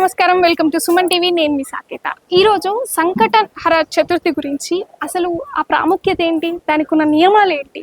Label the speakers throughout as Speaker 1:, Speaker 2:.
Speaker 1: నమస్కారం. Welcome to Suman TV నేను మీ సాకేత. ఈరోజు సంకటహర చతుర్థి గురించి అసలు ఆ ప్రాముఖ్యత ఏంటి? దానికి ఉన్న నియమాలు ఏంటి?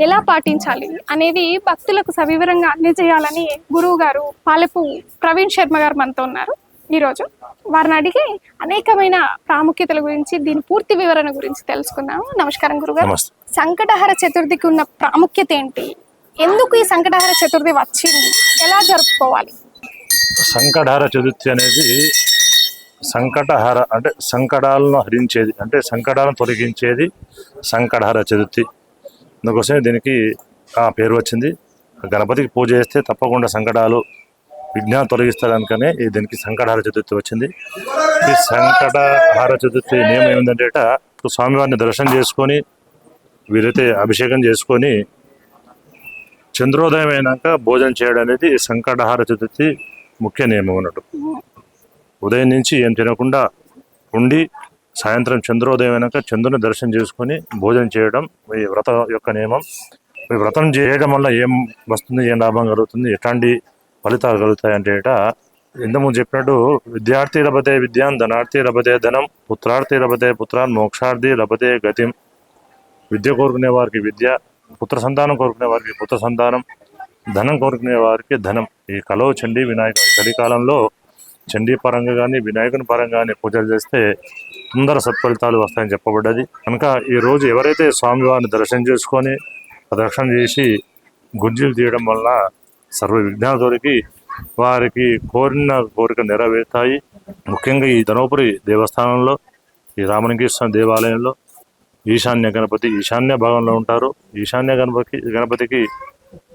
Speaker 1: ఎలా పాటించాలి అనేది భక్తులకు సవివరంగా అందజేయాలని గురువు గారు పాలెపు ప్రవీణ్ శర్మ గారు మనతో ఉన్నారు. ఈరోజు వారిని అడిగి అనేకమైన ప్రాముఖ్యతల గురించి దీని పూర్తి వివరణ గురించి తెలుసుకుందాం నమస్కారం గురుగారు. సంకటహర చతుర్థికి ఉన్న ప్రాముఖ్యత ఏంటి? ఎందుకు ఈ సంకటహర చతుర్థి వచ్చింది? ఎలా జరుపుకోవాలి?
Speaker 2: సంకటహర చతుర్థి అనేది సంకటహర అంటే సంకటాలను హరించేది అంటే సంకటాలను తొలగించేది సంకటహర చతుర్థి. అందుకోసమే దీనికి ఆ పేరు వచ్చింది. గణపతికి పూజ చేస్తే తప్పకుండా సంకటాలు విజ్ఞానం తొలగిస్తారనుకనే ఈ దీనికి సంకటహార చతుర్థి వచ్చింది. ఈ సంకటహార చతుర్థి నియమం ఏమిటంటే స్వామివారిని దర్శనం చేసుకొని వీరైతే అభిషేకం చేసుకొని చంద్రోదయం అయినాక భోజనం చేయడం అనేది సంకటహార చతుర్థి ముఖ్య నియమం అన్నట్టు ఉదయం నుంచి ఏం తినకుండా ఉండి సాయంత్రం చంద్రోదయం అయినాక చంద్రుని దర్శనం చేసుకొని భోజనం చేయడం ఈ వ్రత యొక్క నియమం. ఈ వ్రతం చేయడం వల్ల ఏం వస్తుంది ఏం లాభం కలుగుతుంది ఎట్లాంటి ఫలితాలు కలుగుతాయి అంటే ఇంతకుముందు చెప్పినట్టు విద్యార్థి లభతే విద్యాన్ ధనార్థి లభతే ధనం పుత్రార్థి లభతే పుత్రాన్ మోక్షార్థి లభతే గతిం. విద్య కోరుకునే వారికి విద్య పుత్ర సంతానం కోరుకునే వారికి పుత్ర సంతానం. ధనం కోరుకునే వారికి ధనం. ఈ కలవ చండీ వినాయక చలికాలంలో చండీ పరంగా కానీ వినాయకుని పరంగా కానీ పూజలు చేస్తే తొందర సత్ఫలితాలు వస్తాయని చెప్పబడ్డది. కనుక ఈరోజు ఎవరైతే స్వామివారిని దర్శనం చేసుకొని ప్రదక్షిణ చేసి గుజ్జులు తీయడం వలన సర్వ విఘ్నాలు దొరికి వారికి కోరిన కోరిక నెరవేరుతాయి. ముఖ్యంగా ఈ ధనోపురి దేవస్థానంలో ఈ రామలింగేశ్వర దేవాలయంలో ఈశాన్య గణపతి ఈశాన్య భాగంలో ఉంటారు. ఈశాన్య గణపతి గణపతికి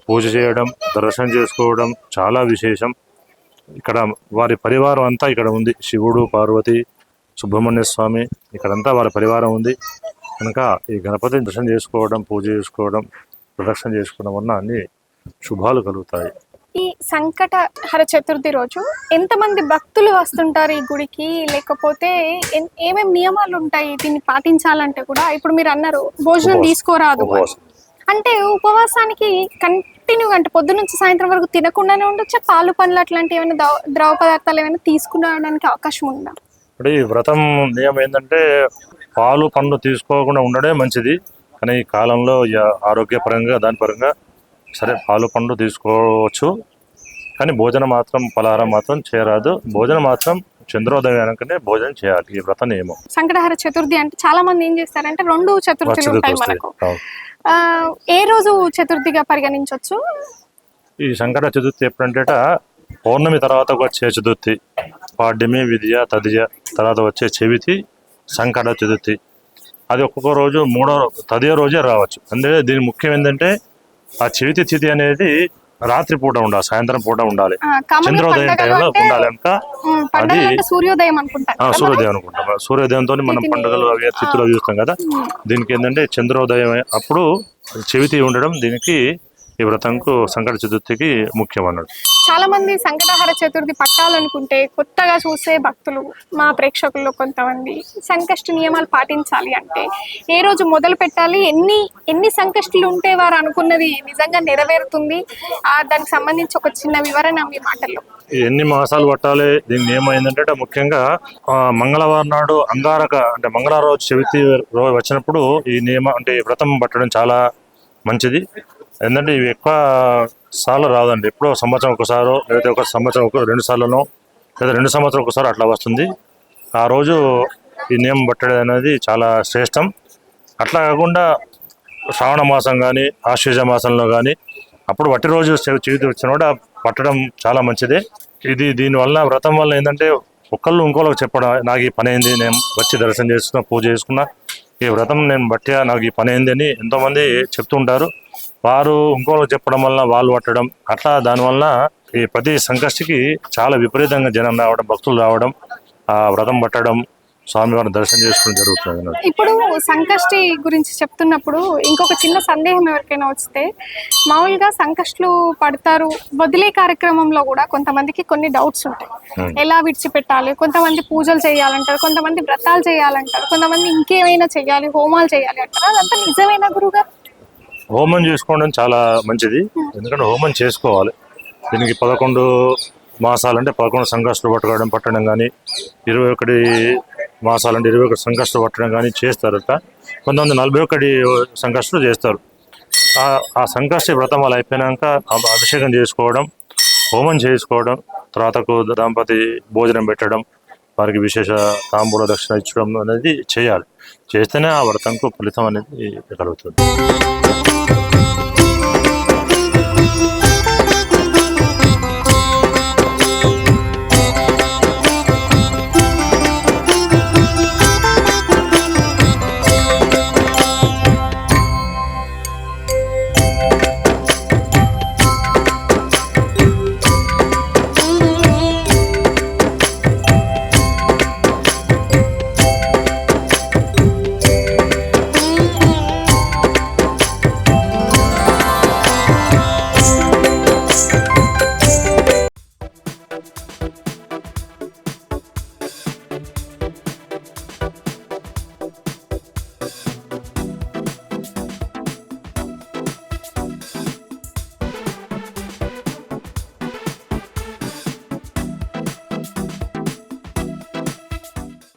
Speaker 2: పూజ చేయడం దర్శనం చేసుకోవడం చాలా విశేషం. ఇక్కడ వారి పరివారం అంతా ఇక్కడ ఉంది. శివుడు పార్వతి సుబ్రహ్మణ్య స్వామి ఇక్కడంతా వారి పరివారం ఉంది. కనుక ఈ గణపతిని దర్శనం చేసుకోవడం పూజ చేసుకోవడం ప్రదక్షిణ చేసుకోవడం వలన అన్ని శుభాలు కలుగుతాయి.
Speaker 1: ఈ సంకటహర చతుర్థి రోజు ఎంతమంది భక్తులు వస్తుంటారు ఈ గుడికి? లేకపోతే ఎన్- ఏమేం నియమాలు ఉంటాయి? దీన్ని పాటించాలంటే కూడా ఇప్పుడు మీరు అన్నారు భోజనం. తీసుకోరాదు. అంటే ఉపవాసానికి కంటిన్యూ అంటే పొద్దు నుంచి సాయంత్రం వరకు తినకుండానే ఉండొచ్చా? పాలు పండ్లు అట్లాంటి ఏమైనా ద్రవ పదార్థాలు ఏమైనా తీసుకునడానికి అవకాశం ఉందా?
Speaker 2: ఇప్పుడు ఈ వ్రతం నియమం ఏంటంటే పాలు పండ్లు తీసుకోకుండా ఉండడే మంచిది. కానీ ఈ కాలంలో ఇక ఆరోగ్యపరంగా దాని పరంగా సరే పాలు పండ్లు తీసుకోవచ్చు. కానీ భోజనం మాత్రం పలహారం మాత్రం చేయరాదు. భోజనం మాత్రం చంద్రోదయం వెనకనే భోజనం చేయాలి ఈ వ్రత నియమం.
Speaker 1: సంకటహర చతుర్థి అంటే చాలా మంది ఏం చేస్తారంటే రెండు చతుర్థులు
Speaker 2: చతుర్థి
Speaker 1: ఉంటాయి. మనకు. ఏ రోజు చతుర్థిగా పరిగణించవచ్చు
Speaker 2: ఈ సంకట చతుర్థి ఎప్పుడంటే పౌర్ణమి తర్వాత వచ్చే చతుర్థి పాడ్యమి విద్య తదియ తర్వాత వచ్చే చెవితి సంకట చతుర్థి. అది ఒక్కొక్క రోజు మూడో తదియ రోజే రావచ్చు. అంటే దీని ముఖ్యం ఏంటంటే ఆ చెవితి తిథి అనేది రాత్రి పూట ఉండాలి సాయంత్రం పూట ఉండాలి. చంద్రోదయం టైంలో ఉండాలి కనుక అది-
Speaker 1: సూర్యోదయం కదా
Speaker 2: సూర్యోదయం అనుకుంటాం. సూర్యోదయంతో మనం పండుగలు అవి తిథులు అవి చూస్తాం కదా. దీనికి ఏంటంటే చంద్రోదయం అప్పుడు చెవితి ఉండడం దీనికి ఈ వ్రతంకు సంకట చతుర్థికి ముఖ్యం అన్నట్టు.
Speaker 1: చాలా మంది సంకటహర చతుర్థి పట్టాలనుకుంటే కొత్తగా చూసే భక్తులు మా ప్రేక్షకుల్లో కొంతమంది. సంకష్ట నియమాలు పాటించాలి అంటే ఏ రోజు మొదలు పెట్టాలి? ఎన్ని ఎన్ని సంకష్టులు ఉంటే వారు అనుకున్నది నిజంగా నెరవేరుతుంది? ఆ దానికి సంబంధించి ఒక చిన్న వివరణ మీ మాటల్లో.
Speaker 2: ఎన్ని మాసాలు పట్టాలి? దీని నియమం ఏంటంటే ముఖ్యంగా మంగళవారం నాడు అంగారక అంటే మంగళవారం రోజు చవితి రోజు వచ్చినప్పుడు ఈ నియమం అంటే వ్రతం పట్టడం చాలా మంచిది. ఎందుకంటే ఇవి ఎక్కువ సార్లు రాదండి. ఎప్పుడో సంవత్సరం ఒకసారో లేదా ఒక సంవత్సరం ఒక రెండు సార్లునో లేదా రెండు సంవత్సరం ఒకసారి అట్లా వస్తుంది. ఆ రోజు ఈ నియమం పట్టడం అనేది చాలా శ్రేష్టం. అట్లా కాకుండా శ్రావణ మాసం కానీ ఆశ్వేజ మాసంలో కానీ అప్పుడు వట్టి రోజు చేతి వచ్చిన కూడా పట్టడం చాలా మంచిదే. ఇది దీనివల్ల వ్రతం వల్ల ఏంటంటే ఒకళ్ళు ఇంకోళ్ళకి చెప్పడం నాకు ఈ పని అయింది నేను వచ్చి దర్శనం చేసుకున్నా పూజ చేసుకున్నా ఈ వ్రతం నేను బట్టి నాకు ఈ పని అయిందని ఎంతోమంది చెప్తుంటారు. వారు ఇంకోళ్ళు చెప్పడం వల్ల వాళ్ళు పట్టడం అట్లా దానివల్ల ఈ ప్రతి సంకష్టికి చాలా విపరీతంగా జనం రావడం భక్తులు రావడం ఆ వ్రతం పట్టడం స్వామివారిని దర్శనం చేసుకోవడం జరుగుతుంది.
Speaker 1: ఇప్పుడు సంకష్టి గురించి చెప్తున్నప్పుడు ఇంకొక చిన్న సందేహం ఎవరికైనా వస్తే మామూలుగా సంకష్టులు పడతారు వదిలే కార్యక్రమంలో కూడా కొంతమందికి కొన్ని డౌట్స్ ఉంటాయి. ఎలా విడిచిపెట్టాలి? కొంతమంది పూజలు చేయాలంటారు కొంతమంది వ్రతాలు చేయాలంటారు కొంతమంది ఇంకేమైనా చేయాలి హోమాలు చేయాలి అంటారు. అదంతా నిజమేనా గురుగారు
Speaker 2: హోమం చేసుకోవడం చాలా మంచిది. ఎందుకంటే హోమం చేసుకోవాలి. దీనికి పదకొండు మాసాలు అంటే పదకొండు సంకష్టాలు పట్టుకోవడం పట్టడం కానీ ఇరవై ఒకటి మాసాలు అంటే ఇరవై ఒకటి సంకష్టాలు పట్టడం కానీ చేస్తారట. కొంతమంది నలభై ఒకటి సంకష్టలు చేస్తారు. ఆ- ఆ వ్రతమాలు వ్రతం అయిపోయినాక అభిషేకం చేసుకోవడం హోమం చేసుకోవడం తర్వాతకు దంపతి భోజనం పెట్టడం వారికి విశేష తాంబూల దక్షిణ ఇచ్చడం అనేది చేయాలి. చేస్తేనే ఆ వ్రతంకు ఫలితం అనేది కలుగుతుంది.